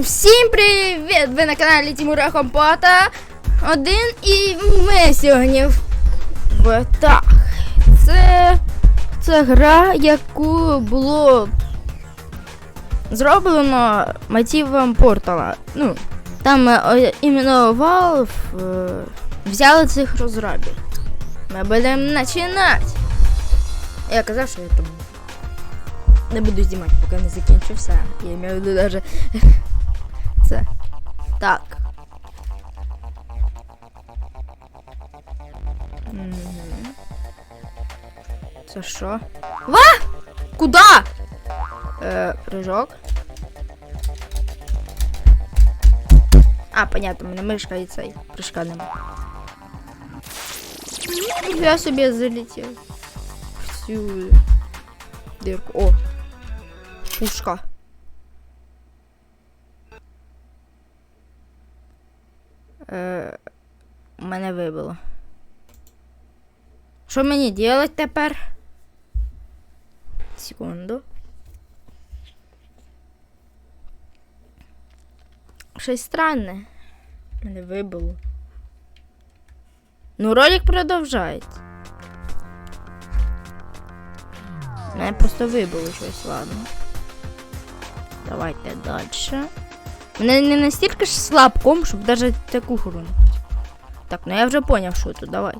Всім привіт! Ви на каналі Тимура Компота. Один і ми сьогодні в так. Це. Це гра, яку було зроблено мотивом портала. Ну, там е, іменно Valve е, взяли цих розробів. Ми будемо починати. Я казав, що я там не буду знімати, поки не закінчу все. Я маю в виду даже це. Так. Мгм. Це що? Ва! Куда? Е, прыжок. А, понятно, у мене мишка і цей. Прыжка нема. Я собі залетів. В цю дирку. О! Пушка. Е, мене вибило. Що мені делать тепер? Секунду. Щось странне. Мене вибило. Ну, ролик продовжається. Мене просто вибило щось, ладно. Давайте далі. Мене не настільки ж слабком, щоб навіть таку гру не хотів. Так, ну я вже поняв, що тут, давай.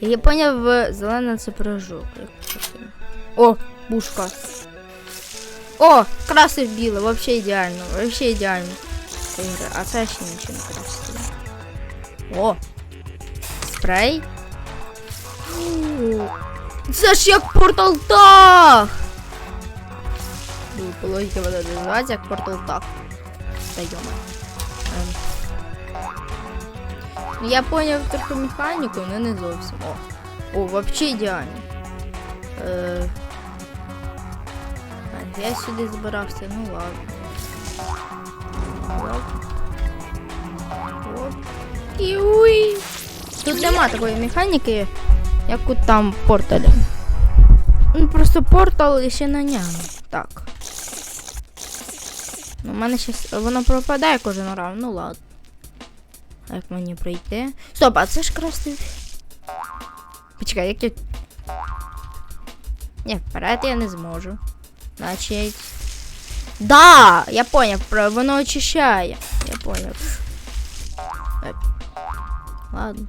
Я поняв, е, зелена це пирожок. як красиво. О, бушка. О, красив біле, вообще ідеально, вообще ідеально. Це ігра. А це ще нічого не красиво. О! Спрей. Це ж як портал так! По логіки вона називається як портал так. Та. Ем. Я поняв трохи механіку, але не зовсім. О, О вообще ідеально. Е... Я сюди збирався, ну ладно. Оп. Оп. Тут нема такої механіки, як у там порталі. Ну просто портал і ще на ньому. Так. Ну, у мене щас воно пропадає кожен раунд, ну ладно. А Як мені пройти? Стоп, а це ж красив. Почекай, як я. Ні, вперед я не зможу. Значить. Да! Я поняв, воно очищає. Я поняв. Еп. Ладно.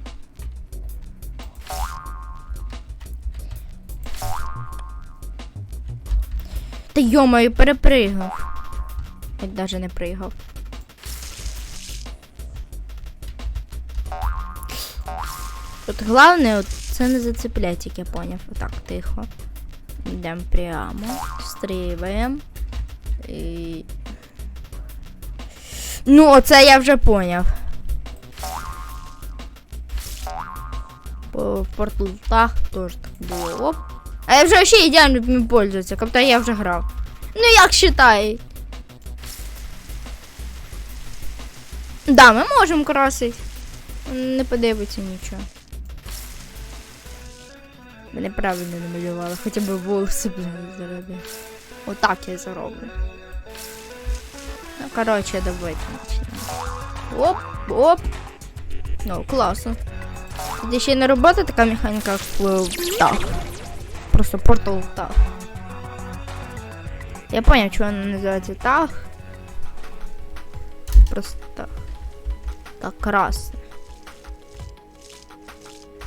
Та йомаю, перепригнув. Я навіть не пригав. Тут головне, от це не зацеплять, як я поняв. Отак, тихо. Йдемо прямо. Стрибаємо. І... Ну, оце я вже поняв. По в порталах теж так було. Оп. А я вже ще ідеально ним пользуюся, тобто я вже грав. Ну як считай? Да, ми можемо красити. Не подивиться нічого. Мене правильно намалювали, хоча б волоси блін, заради. Отак я зароблю. Ну, коротше, давайте почнемо. Оп, оп. Ну, класно. Тут ще не робота така механіка, як в так. Просто портал так. Я понял, чого вона називається так. Просто так. Так красне.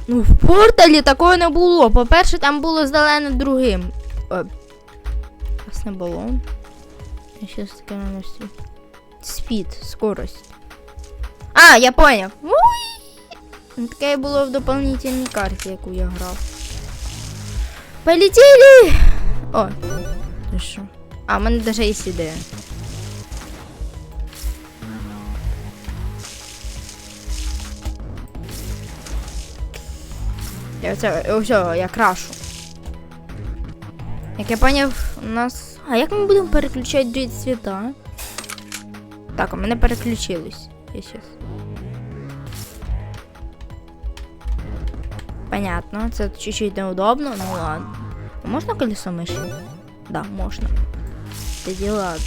Ну, в порталі такого не було. По-перше, там було зелене другим. Е, красний балон. Я щас таке наносю. Спід, скорость. А, я поняв. Таке було в дополнительній карті, яку я грав. Полетели! О, що? А, в мене даже є ідея. Я оце, все, я крашу. Як я поняв, у нас. А як ми будемо переключати цвіта? Так, у мене переключились. Я щас. Понятно, це чуть-чуть неудобно, ну ладно. А Можна колесо миші? Да, можна. Тоді ладно.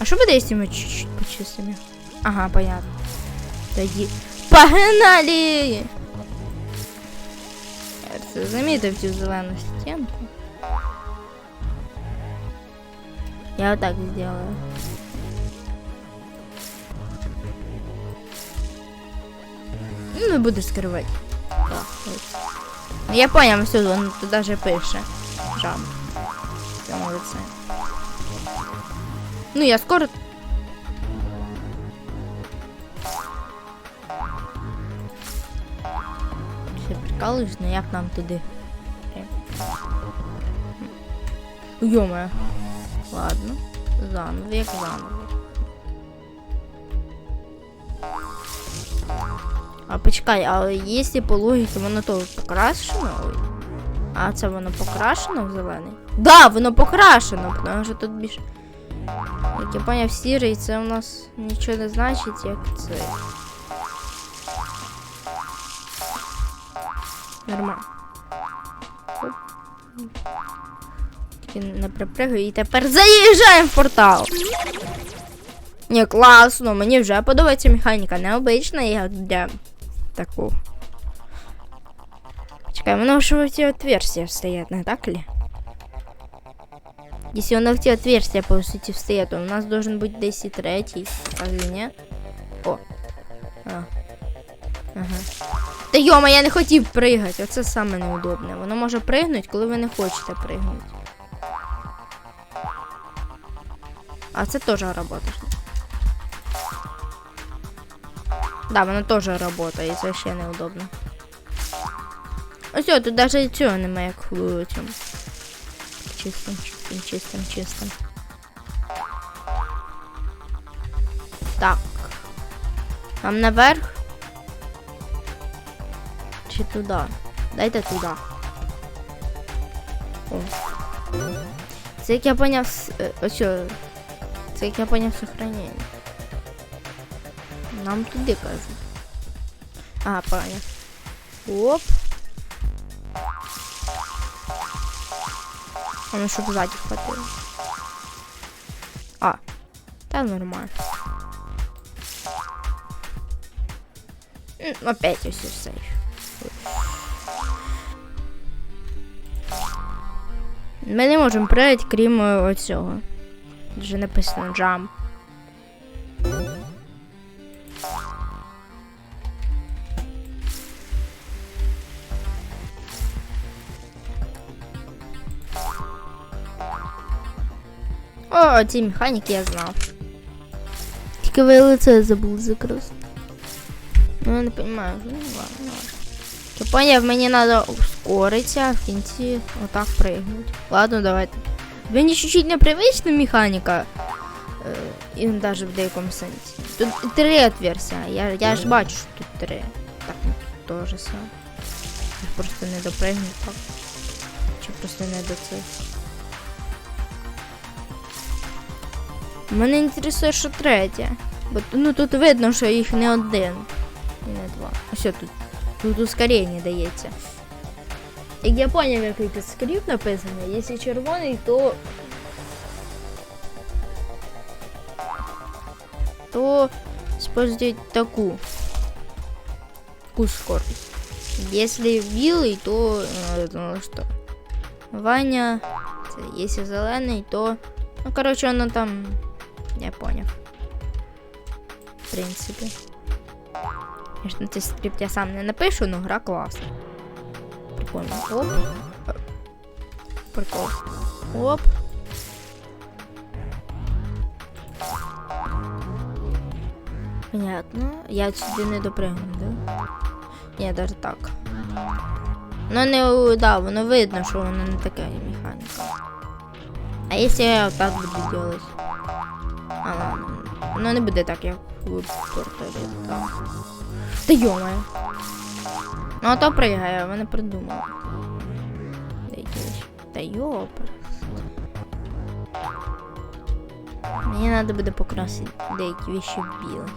А що буде, якщо ми чуть-чуть почистимо? Ага, понятно. Тоді. Погнали! Це замітив цю зелену стінку. Я вот так сделаю. Ну, буду скрывать. Так, вот. Ну, Я понял, все, он тут даже пише. Жам. Молодце. Ну, я скоро. Все прикалуюсь, но як нам туди? Ё-моё. Ладно. Заново, як заново. А почекай, а якщо по логіці воно то покрашено? А це воно покрашено в зелений? Да, воно покрашено, тому що тут більше. Як я поняв, сірий, це у нас нічого не значить, як це. Нормально. Тільки не припригаю і тепер заїжджаємо в портал. Ні, класно, мені вже подобається механіка, необична, як для таку. Чекай, воно ж в ці отверстия стоять, не так ли? Если он в ті отверстия, по суті, встає, то у нас должен десь і третій. Разве ні? О. А. Ага. Та йома, я не хотів пригати. Оце саме неудобне. Воно може пригнути, коли ви не хочете пригнути. А це теж работає. Да, воно теж працює, це ще неудобно. Ось тут навіть цього немає, як цьому. Чистим, чистим, чистим, чистим. Так. Нам наверх? Чи туди? Дайте туди. О. Це як я поняв. е, Ось. Це я поняв сохранення. Нам туди кажуть. А, поняв. Оп. А ну щоб ззаді. А, та нормально. Опять ось сейф. Ми не можемо прийти, крім е, оцього. Вже написано jump. О, ці механіки я знав. Тільки ви лице забув закрити. Ну, я не розумію, ну ладно, ладно. Я поняв, мені треба ускоритися, а в кінці отак пригнути. Ладно, давайте. Мені чуть-чуть непривична механіка. Е, і навіть в деякому сенсі. Тут три отверстия. Я, я ж бачу, що тут три. Так, ну тут теж саме. Я просто не допригну так. Чи просто не до цих. Мене інтересує, що третє. Бо ну, тут видно, що їх не один. І не два. Ось тут. Тут ускорення дається. Як я поняв, який тут скрипт написаний, якщо червоний, то. То использовать таку. Таку скорость. Если білий, то э, ну, что? Ваня. Если зелений, то. Ну, короче, воно там. Я понял. В принципе. На цей скрипт я сам не напишу, но гра класна. Прикольно. Оп. Прикол. Оп. Понятно. Я сюди не допригну, да? Ні, даже так. Ну не да, воно видно, що воно не така механіка. А якщо я отак буду делать? А, ладно. Воно не буде так, як в порталі. Так. Та йомає. Ну а то пригає, вони придумали. Та йопер. Мені треба буде покрасити деякі вещи в білий.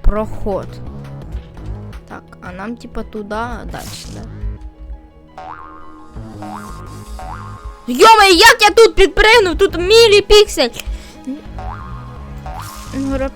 Проход. Так, а нам типа туда, а дальше, да? Йома, як я тут підпригнув? Тут міліпіксель. Ну, гра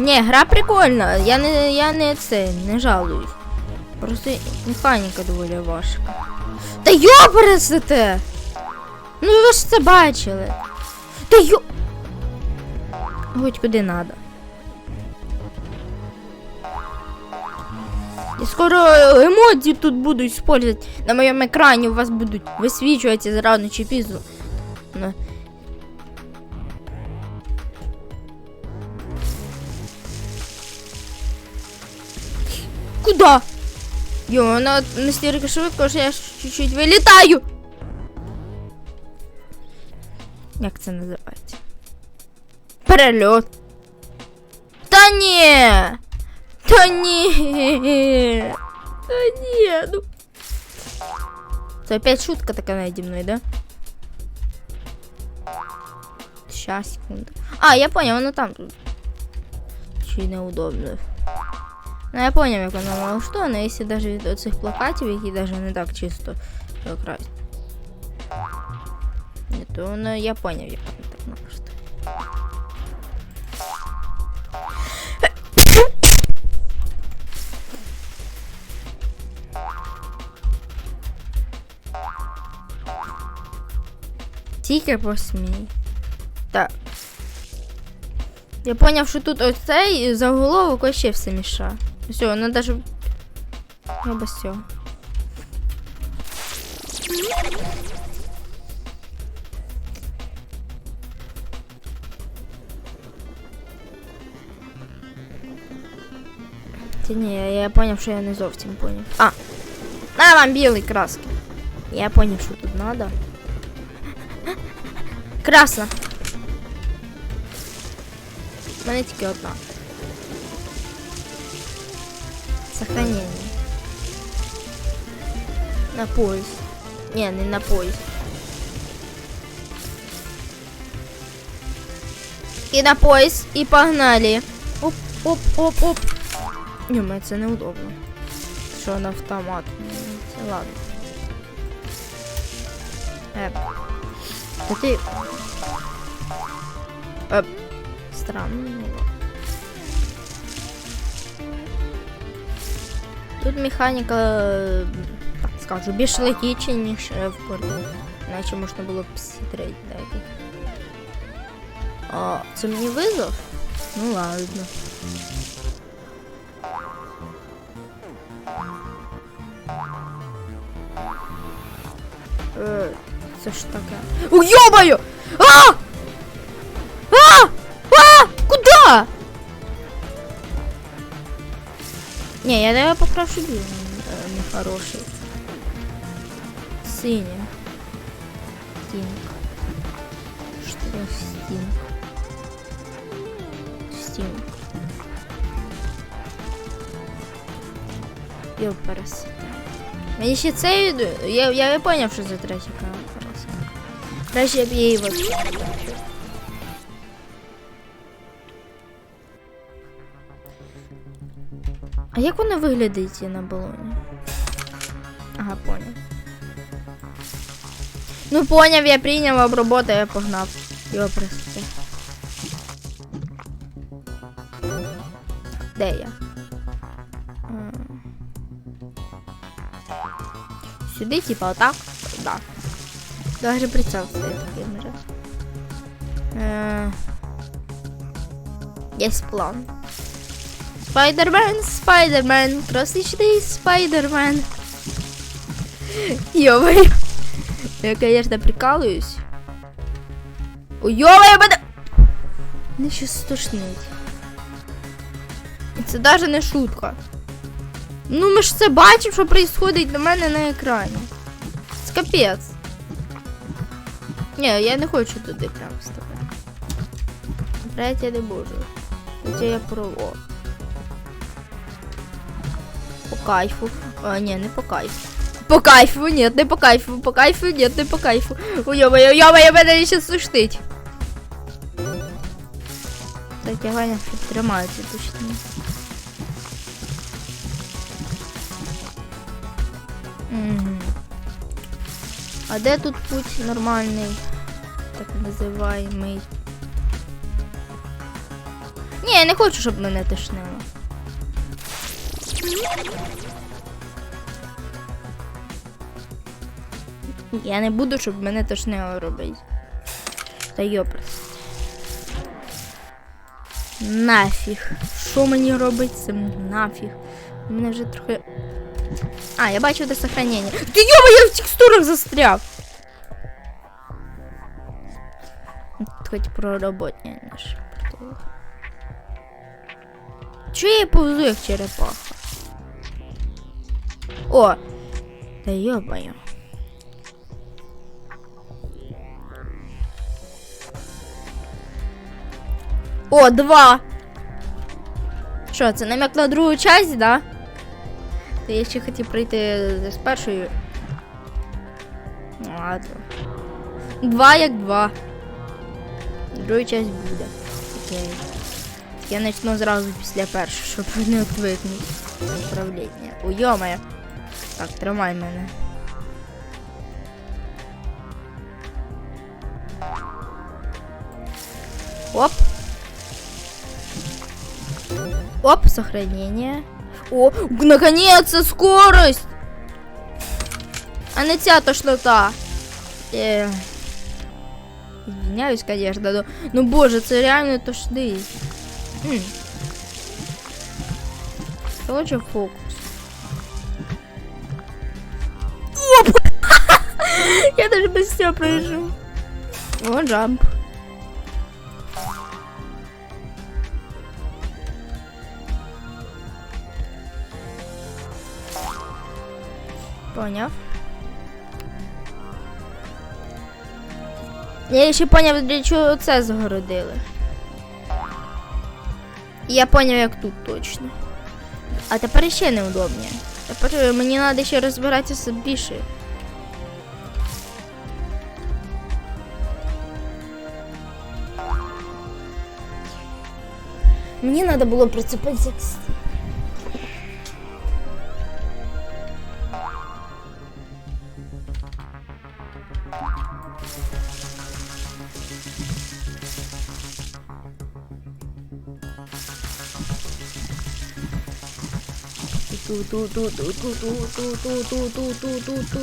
Не, гра прикольна. Я не, я не це, не жалуюсь. Просто механіка доволі важка. Та йобресете! Ну ви ж це бачили. Та йо. Хоч куди надо. І скоро емоції тут будуть использовать. На моєму екрані у вас будуть висвічуватися зрано чи пізно. Куда? Йо, вона настільки швидко, що я ж чуть-чуть вилітаю. Як це називається? Перельот. Та ні. Та ні. Та ні. Ну. Це опять шутка така наді мною, да? Щас, секунду. А, я понял, воно там тут. Чи неудобно. Ну я поняв, як воно налаштовано, якщо навіть від оцих плакатів, які навіть не так чисто. Ні, то воно я поняв, як воно так налаштовано. Тільки посмій. Так. Я поняв, що тут оцей заголовок вообще все мішає. Все, вона даже. Я без цього. Та ні, я, я поняв, що я не зовсім поняв. А! На вам білий краски. Я поняв, що тут надо. Красно. У мене тільки одна. Сохранение. На пояс. Не, не на пояс. І на пояс, і погнали. Оп, оп, оп, оп. Ні, це неудобно. Що на автомат. Ну, Це ладно. Еп. Та ти... Еп. Странно. Тут механіка, так скажу, більш логічна, ніж в пору. Іначе можна було б сітрейт дати. А, це мені визов? Ну ладно. Е, це ж таке. О, йобаю! А! А! Не, я давай покрашу білим, е, нехороший. Синє. Стінг. Що таке стінг? Стінг. Йо, пересите. Мені ще цей... Я, я не поняв, що це третя краска. Краще я б її от. А як вона виглядить на балоні? Ага, поняв. Ну поняв, я прийняв оброботу, я погнав. Його прости. Де я? Сюди, типа, отак? Да. Даже прицел стоит таким раз. Есть план. Спайдермен, Спайдермен, классичный Спайдермен. Ё-моё. Я, конечно, прикалываюсь. Ой, ё-моё, мене... Мене щось стошнить. І Це даже не шутка. Ну ми ж це бачимо, що происходить на мене на екрані. капець. Ні, я не хочу туди прям вставати. Брать я не можу. Хоча я прово. Кайфу. А, ні, не по кайфу. По кайфу, ні, не по кайфу, по кайфу, ні, не по кайфу. Йо-моє, йо-моє, мене ще сушнить. Так, я Ваня тримається точно. Угу. А де тут путь нормальний? Так називаємий. Ні, я не хочу, щоб мене тошнило. Я не буду, щоб мене тошнило робити. Та йопрос. Нафіг. Що мені робить цим нафіг? У мене вже трохи. А, я бачу де сохранення. Ти йома, я в текстурах застряв. Хоч проработня наш. Чого я повзу як черепаха? О! Та йобаю. О, два! Що, це намек на другу часть, да? Та я ще хотів пройти з першою. Ну, Ладно. Два як два. Друга часть буде. Окей. Я почну зразу після першої, щоб не відвикнути. Управління. Ой, йомає. Так, тримай мене. Оп. Оп, сохранение. О, наконец-то скорость! А не тошнота. Е. Извиняюсь, конечно, но... Ну боже, це реально тошнить. М. Короче, фокус. Я даже без всего пройду. О, джамп. Поняв. Я ще поняв, для чого це загородили. Я поняв, як тут точно. А тепер ще неудобніше. Тепер мені треба ще розбиратися більше. Мені треба було прицепитися к стіні. Ту-ту-ту-ту-ту-ту-ту-ту-ту-ту-ту.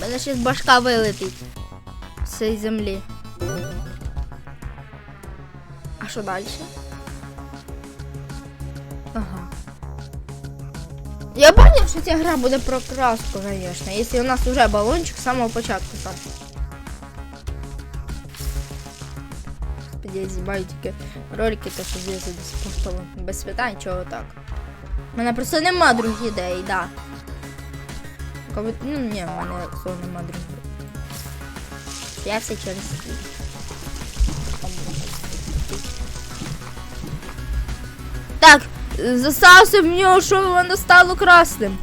Мене ще з башка вилетить з цієї землі. А що далі? Ця гра буде про краску, звісно, якщо у нас вже балончик з самого початку там. Я знімаю тільки ролики, то що я собі спортила. Без питань, чого так. У мене просто нема других ідей, да. Коли, ну ні, в мене слово нема других. Я все через. Так, засався в нього, що воно стало красним.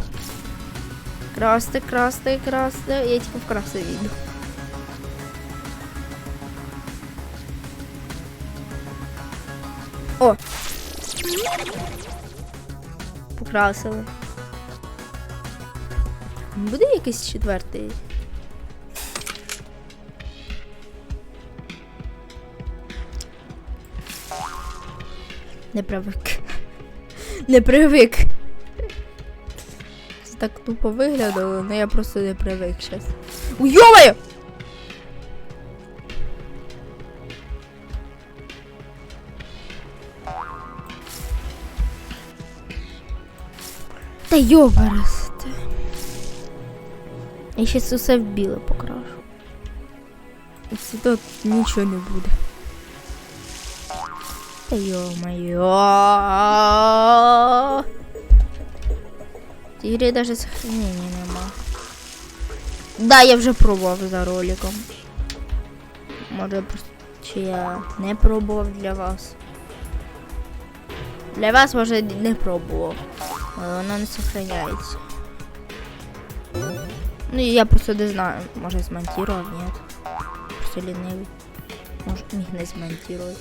Красти, красти, красти. Я типу в красти віду. О! Покрасили. Буде якийсь четвертий? Не привик. Не привик. Так тупо виглядало, але я просто не привик зараз. Уйомаю! Та йобарасте. Я щас усе в біле покрашу. Це тут нічого не буде. Та йо-моє. В цій грі даже сохранення нема. Да, я вже пробував за роликом. Може просто чи я не пробував для вас. Для вас може не пробував. Але воно не сохраняється. Ну я просто не знаю, може змонтував, ні. Просто лінивий. Може міг не змонтувати.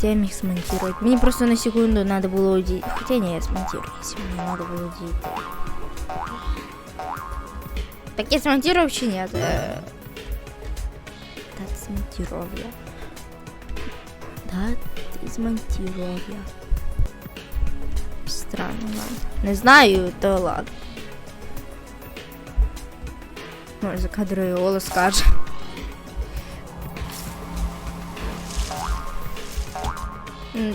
Хотя я смонтировать. Мені просто на секунду надо было уйти. Хотя не, я смонтирую, если мне надо было уйти. Так я смонтировал чи нет? Э, Да, смонтировал я. Да, ты смонтировал я. Странно. Не знаю, то ладно. Може, за кадровий голос скаже.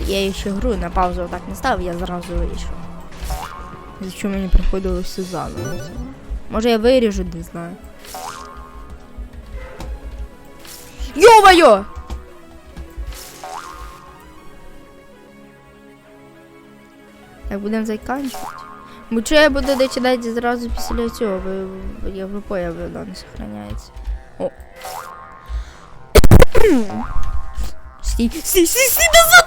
Я ще гру на паузу так не став, я зразу вийшов. Зачем мені приходилося заново? Може я виріжу, не знаю. Йо-моє! Так будемо заканчувати. Бо що я буду дочитати зразу після цього, ви- я вже воно не сохраняється. О. Стій, стій, стій, стій, назад!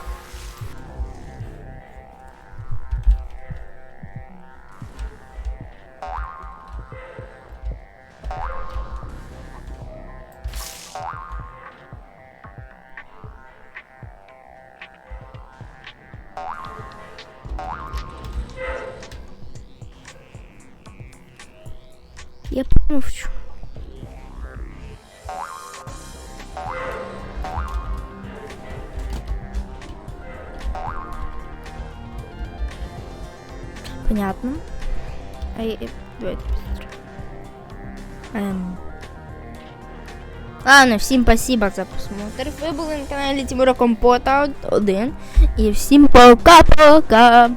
Я помовчу. Понятно. А я... Давайте быстро. Эм. Ладно, всім спасибо за просмотр. Ви були на каналі Тимура Компота 1. І всім пока-пока.